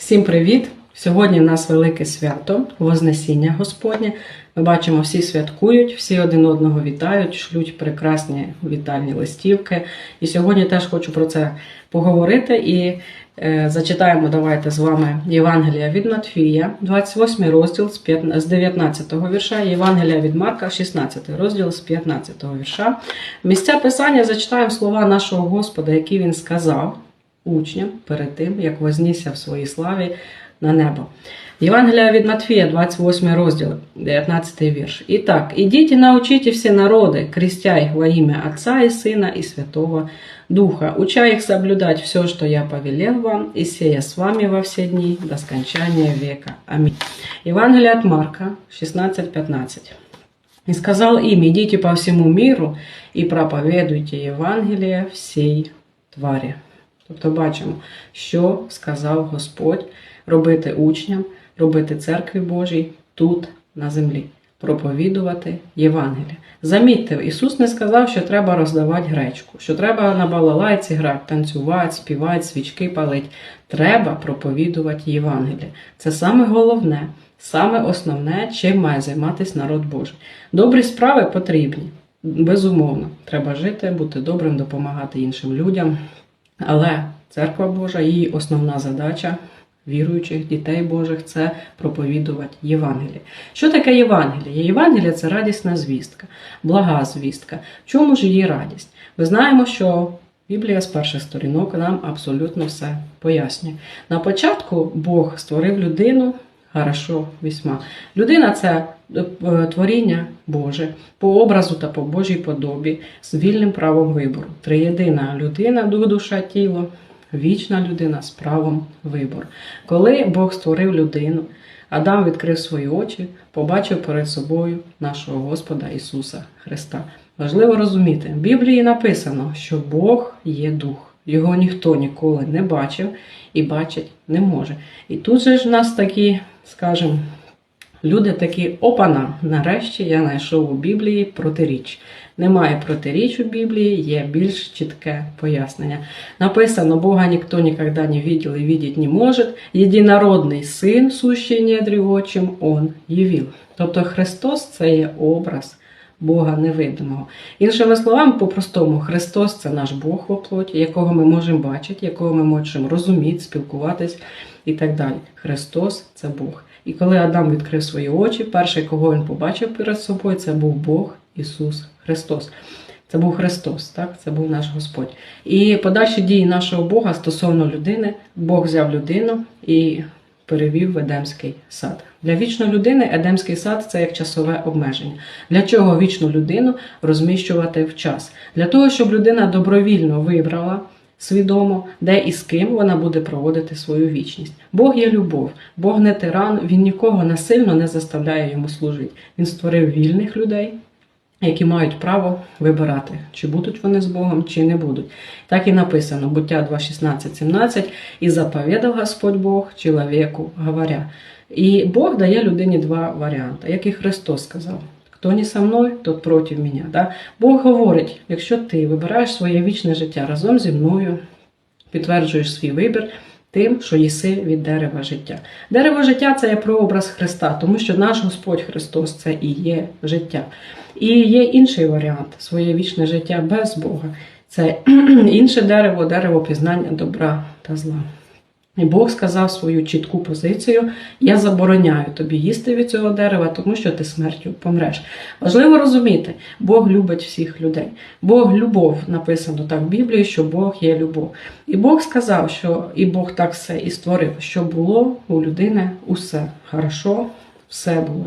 Всім привіт! Сьогодні в нас велике свято, Вознесіння Господнє. Ми бачимо, всі святкують, всі один одного вітають, шлють прекрасні вітальні листівки. І сьогодні теж хочу про це поговорити. І е, зачитаємо давайте з вами Євангелія від Матфія, 28 розділ з п'ят- з 19 вірша, Євангелія від Марка, 16 розділ з 15 вірша. Місця писання зачитаємо слова нашого Господа, які він сказав учням перед тим, як вознісся в своїй славі на небо. Євангелія від Матфія, 28 розділ, 19 вірш. І так, ідіть і научите всі народи, крестя їх во ім'я Отца і Сина і Святого Духа, уча їх соблюдать все, что я повелел вам, и сея с вами во все дни до скончания века. Аминь. Евангелие от Марка, 16-15. И сказал им, идите по всему миру и проповедуйте Євангеліє всій тварі. Тобто бачимо, що сказав Господь робити учням, робити церкві Божій тут, на землі, проповідувати Євангелія. Замітьте, Ісус не сказав, що треба роздавати гречку, що треба на балалайці грати, танцювати, співати, свічки палити. Треба проповідувати Євангелія. Це саме головне, саме основне, чим має займатися народ Божий. Добрі справи потрібні. Безумовно, треба жити, бути добрим, допомагати іншим людям. Але церква Божа, її основна задача віруючих дітей Божих це проповідувати Євангеліє. Що таке Євангеліє? Євангеліє це радісна звістка, блага звістка. В чому ж її радість? Ми знаємо, що Біблія з перших сторінок нам абсолютно все пояснює. На початку Бог створив людину. Хорошо, вісьма. Людина це творіння Боже по образу та по Божій подобі з вільним правом вибору. Триєдина людина, душа, тіло, вічна людина з правом вибору. Коли Бог створив людину, Адам відкрив свої очі, побачив перед собою нашого Господа Ісуса Христа. Важливо розуміти, в Біблії написано, що Бог є дух. Його ніхто ніколи не бачив і бачить не може. І тут же ж в нас такі, скажімо, люди такі опана. Нарешті я знайшов у Біблії протиріч. Немає протиріч у Біблії, є більш чітке пояснення. Написано, Бога ніхто ніколи не видел і видеть не може. Єдинородний син, сущий недрівочим, Он явив. Тобто Христос це є образ Бога невидимого. Іншими словами, по-простому, Христос це наш Бог во плоті, якого ми можемо бачити, якого ми можемо розуміти, спілкуватись і так далі. Христос це Бог. І коли Адам відкрив свої очі, перший, кого він побачив перед собою, це був Бог Ісус Христос. Це був Христос, так? це був наш Господь. І подальші дії нашого Бога стосовно людини, Бог взяв людину і перевів в Едемський сад. Для вічної людини Едемський сад це як часове обмеження. Для чого вічну людину розміщувати в час? Для того, щоб людина добровільно вибрала свідомо, де і з ким вона буде проводити свою вічність. Бог є любов, Бог не тиран, він нікого насильно не заставляє йому служити. Він створив вільних людей, які мають право вибирати, чи будуть вони з Богом, чи не будуть. Так і написано, буття 2, 16, 17, і заповідав Господь Бог чоловіку, говоря. І Бог дає людині два варіанти, як і Христос сказав. Хто не со мною, тот проти мене. Да? Бог говорить, якщо ти вибираєш своє вічне життя разом зі мною, підтверджуєш свій вибір тим, що їси від дерева життя. Дерево життя це є прообраз Христа, тому що наш Господь Христос це і є життя. І є інший варіант своє вічне життя без Бога. Це інше дерево, дерево пізнання добра та зла. І Бог сказав свою чітку позицію: я забороняю тобі їсти від цього дерева, тому що ти смертю помреш. Важливо розуміти, Бог любить всіх людей. Бог любов написано так в Біблії, що Бог є любов. І Бог сказав, що і Бог так все і створив, що було у людини усе хорошо, все було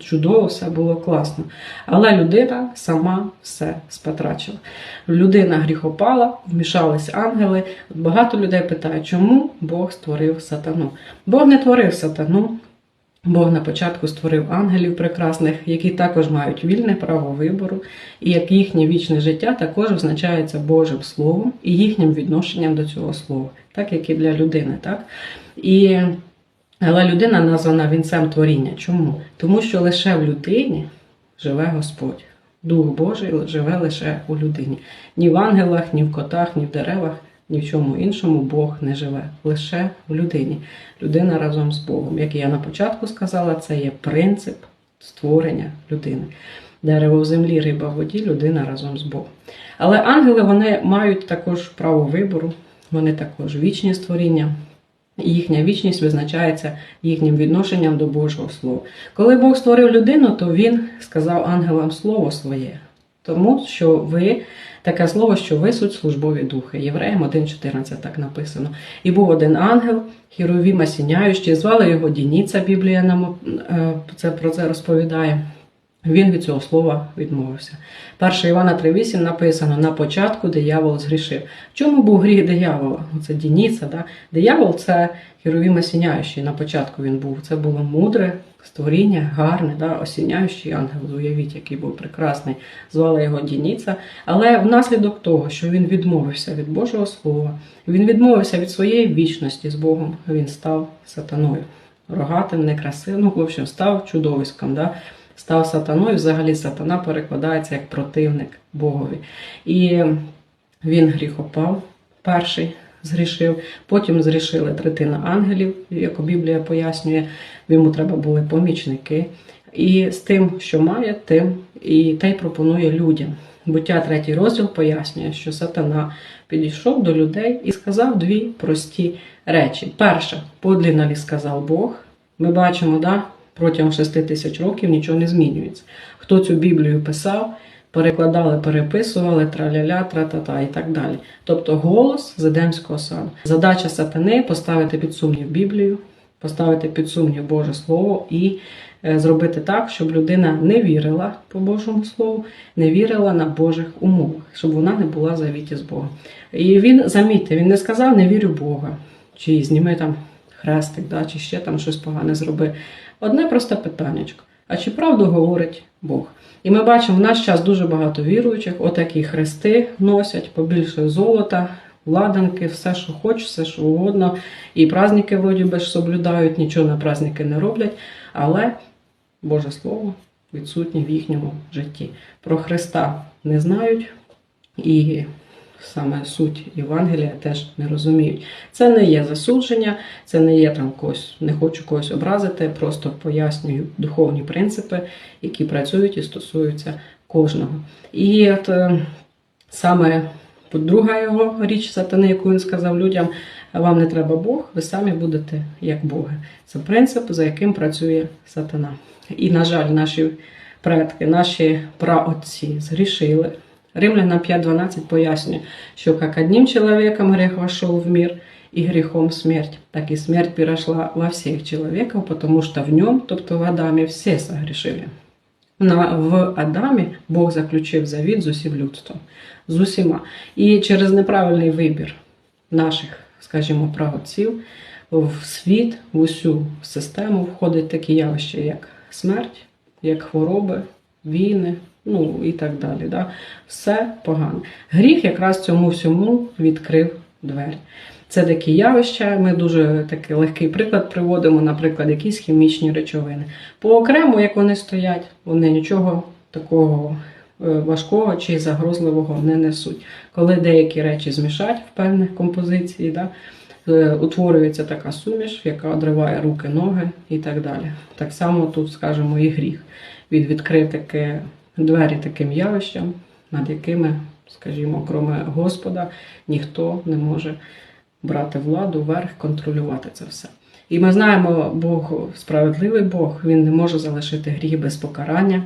чудово, все було класно. Але людина сама все спотрачила. Людина гріхопала, вмішались ангели. Багато людей питають, чому Бог створив сатану. Бог не творив сатану. Бог на початку створив ангелів прекрасних, які також мають вільне право вибору, і як їхнє вічне життя також визначається Божим Словом і їхнім відношенням до цього слова, так як і для людини. Так? І але людина названа вінцем творіння. Чому? Тому що лише в людині живе Господь. Дух Божий живе лише у людині. Ні в ангелах, ні в котах, ні в деревах ні в чому іншому Бог не живе, лише в людині. Людина разом з Богом. Як я на початку сказала, це є принцип створення людини. Дерево в землі, риба в воді, людина разом з Богом. Але ангели вони мають також право вибору, вони також вічні створіння. І Їхня вічність визначається їхнім відношенням до Божого Слова. Коли Бог створив людину, то Він сказав ангелам слово своє, тому що ви таке слово, що ви суть службові духи. Євреям 1.14 так написано. І був один ангел, Хіровіма сіняючий, звали його Дініця, Біблія нам е, це про це розповідає. Він від цього слова відмовився. 1 Івана 3,8 написано: на початку диявол згрішив. В чому був гріх диявола? Це Дініця. Да? Диявол це херовім осіняючий. На початку він був. Це було мудре створіння, гарне, да? осіняючий ангел. Уявіть, який був прекрасний. Звали його Дініця. Але внаслідок того, що він відмовився від Божого Слова, він відмовився від своєї вічності з Богом, він став сатаною. Рогатим, некрасивим, ну, в общем, став чудовиськом. Да? Став сатаною. Взагалі сатана перекладається як противник Богові. І він гріхопав, перший згрішив, потім згрішили третина ангелів, як Біблія пояснює, йому треба були помічники. І з тим, що має, тим і те й пропонує людям. Буття третій розділ пояснює, що сатана підійшов до людей і сказав дві прості речі. Перше, подлинно лі сказав Бог. Ми бачимо, да, протягом 6 тисяч років нічого не змінюється. Хто цю Біблію писав, перекладали, переписували, траляля, тра-та-та і так далі. Тобто голос з Едемського саду. Задача сатани поставити під сумнів Біблію, поставити під сумнів Боже Слово і е, зробити так, щоб людина не вірила по Божому Слову, не вірила на Божих умовах, щоб вона не була завіті з Богом. І він, замітьте, він не сказав не вірю Бога, чи зніми там хрестик, да, чи ще там щось погане зроби. Одне просте питаннячко. А чи правду говорить Бог? І ми бачимо, в наш час дуже багато віруючих, отакі хрести носять, побільше золота, ладанки, все, що хочеш, все, що угодно. І праздники вроді би ж соблюдають, нічого на праздники не роблять. Але Боже Слово відсутнє в їхньому житті. Про Христа не знають і саме суть Євангелія теж не розуміють. Це не є засудження, це не є там когось, не хочу когось образити, просто пояснюю духовні принципи, які працюють і стосуються кожного. І от е, саме друга його річ сатани, яку він сказав людям, вам не треба Бог, ви самі будете як Боги. Це принцип, за яким працює сатана. І, на жаль, наші предки, наші праотці згрішили. Римлянам 5.12 пояснює, що як одним чоловіком грех вошел в мир, и грехом смерть, так и смерть перешла во всех человеков, потому что в нем, тобто в Адамі, всі согрішили. На, в Адамі Бог заключив завіт з усім людством, з усіма. І через неправильний вибір наших, скажімо, правоців в світ, в усю систему входить такі явища, як смерть, як хвороби, війни, ну і так далі. Да? Все погано. Гріх якраз цьому всьому відкрив двері. Це такі явища. Ми дуже такий легкий приклад приводимо, наприклад, якісь хімічні речовини. По окремо, як вони стоять, вони нічого такого е, важкого чи загрозливого не несуть. Коли деякі речі змішать в певних композиції, да, утворюється така суміш, яка одриває руки, ноги і так далі. Так само тут, скажімо, і гріх. Він відкрив таке двері таким явищам, над якими, скажімо, кроме Господа, ніхто не може брати владу вверх, контролювати це все. І ми знаємо, Бог справедливий Бог, він не може залишити гріх без покарання.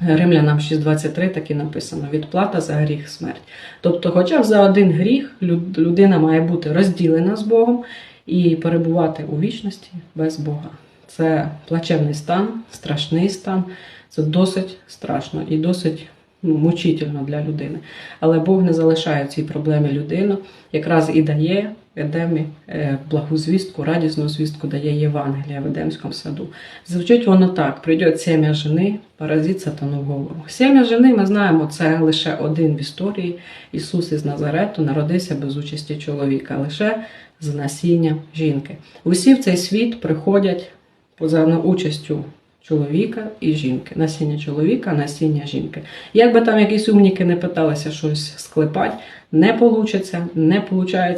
Римлянам 6.23 так і написано: відплата за гріх смерть. Тобто, хоча б за один гріх людина має бути розділена з Богом і перебувати у вічності без Бога. Це плачевний стан, страшний стан, це досить страшно і досить мучительно для людини. Але Бог не залишає цій проблемі людину, якраз і дає Едемі е, благу звістку, радісну звістку дає Євангелія в Едемському саду. Звучить воно так: прийде сім'я жени, паразит сатану в голову. Сім'я жени, ми знаємо, це лише один в історії. Ісус із Назарету народився без участі чоловіка, лише з насіння жінки. Усі в цей світ приходять поза участю чоловіка і жінки. Насіння чоловіка, насіння жінки. Як би там якісь умніки не питалися щось склепати, не вийде, не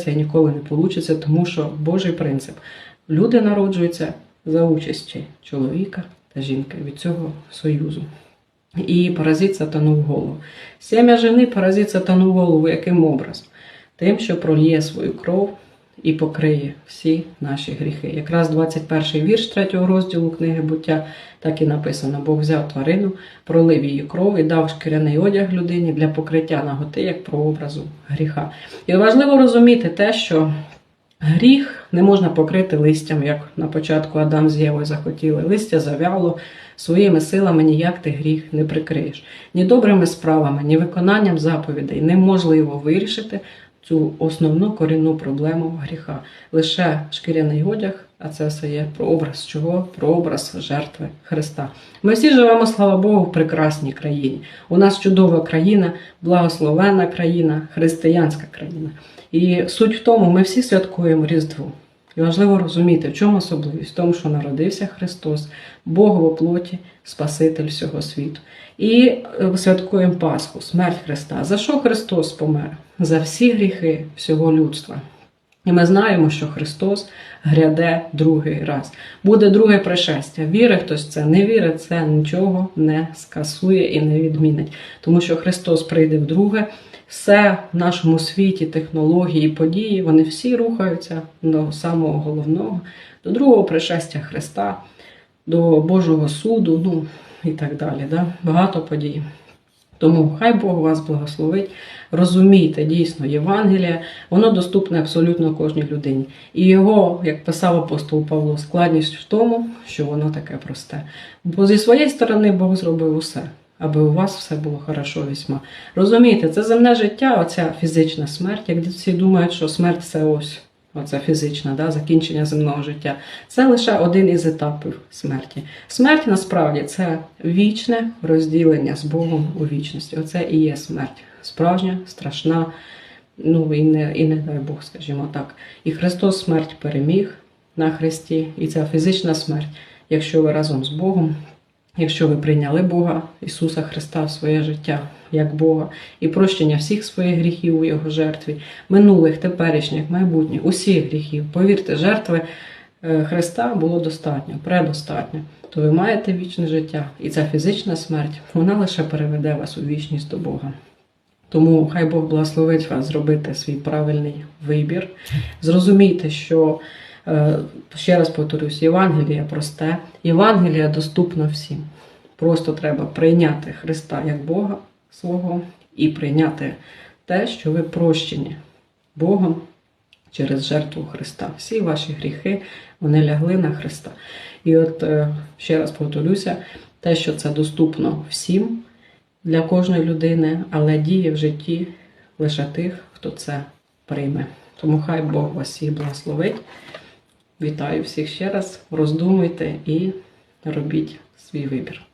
і ніколи не вийде, тому що Божий принцип. Люди народжуються за участі чоловіка та жінки від цього союзу. І паразит сатану голову. Сім'я жени паразит сатану голову яким образом? Тим, що прольє свою кров і покриє всі наші гріхи. Якраз 21 вірш 3 розділу книги буття так і написано: Бог взяв тварину, пролив її кров і дав шкіряний одяг людині для покриття наготи як прообразу гріха. І важливо розуміти те, що гріх не можна покрити листям, як на початку Адам з Євою захотіли. Листя завяло, своїми силами ніяк ти гріх не прикриєш. Ні добрими справами, ні виконанням заповідей неможливо вирішити цю основну корінну проблему гріха. Лише шкіряний одяг, а це все є прообраз чого? Прообраз жертви Христа. Ми всі живемо, слава Богу, в прекрасній країні. У нас чудова країна, благословена країна, християнська країна. І суть в тому, ми всі святкуємо Різдво. І важливо розуміти, в чому особливість? В тому, що народився Христос, Бог в оплоті, Спаситель всього світу. І е, святкуємо Пасху, смерть Христа. За що Христос помер? За всі гріхи всього людства. І ми знаємо, що Христос гряде другий раз. Буде друге пришестя. Віри хтось в це, не вірить, це нічого не скасує і не відмінить. Тому що Христос прийде вдруге. Все в нашому світі, технології, події, вони всі рухаються до самого головного, до другого пришестя Христа, до Божого суду, ну і так далі. Да? Багато подій. Тому хай Бог вас благословить. Розумійте дійсно Євангелія, воно доступне абсолютно кожній людині. І його, як писав апостол Павло, складність в тому, що воно таке просте. Бо зі своєї сторони Бог зробив усе, аби у вас все було хорошо вісьма. Розумієте, це земне життя, оця фізична смерть. Як всі думають, що смерть це ось. Оце фізична, да, закінчення земного життя. Це лише один із етапів смерті. Смерть насправді це вічне розділення з Богом у вічності. Оце і є смерть. Справжня, страшна, ну і не, і не дай Бог, скажімо так. І Христос смерть переміг на Христі, і ця фізична смерть, якщо ви разом з Богом, якщо ви прийняли Бога, Ісуса Христа в своє життя як Бога, і прощення всіх своїх гріхів у Його жертві, минулих, теперішніх, майбутніх, усіх гріхів. Повірте, жертви е, Христа було достатньо, предостатньо. То ви маєте вічне життя, і ця фізична смерть вона лише переведе вас у вічність до Бога. Тому хай Бог благословить вас зробити свій правильний вибір. Зрозумійте, що ще раз повторюсь, Євангелія просте, Євангелія доступна всім. Просто треба прийняти Христа як Бога свого і прийняти те, що ви прощені Богом через жертву Христа. Всі ваші гріхи вони лягли на Христа. І от е, ще раз повторюся, те, що це доступно всім для кожної людини, але діє в житті лише тих, хто це прийме. Тому хай Бог вас всіх благословить. Вітаю всіх ще раз. Роздумуйте і робіть свій вибір.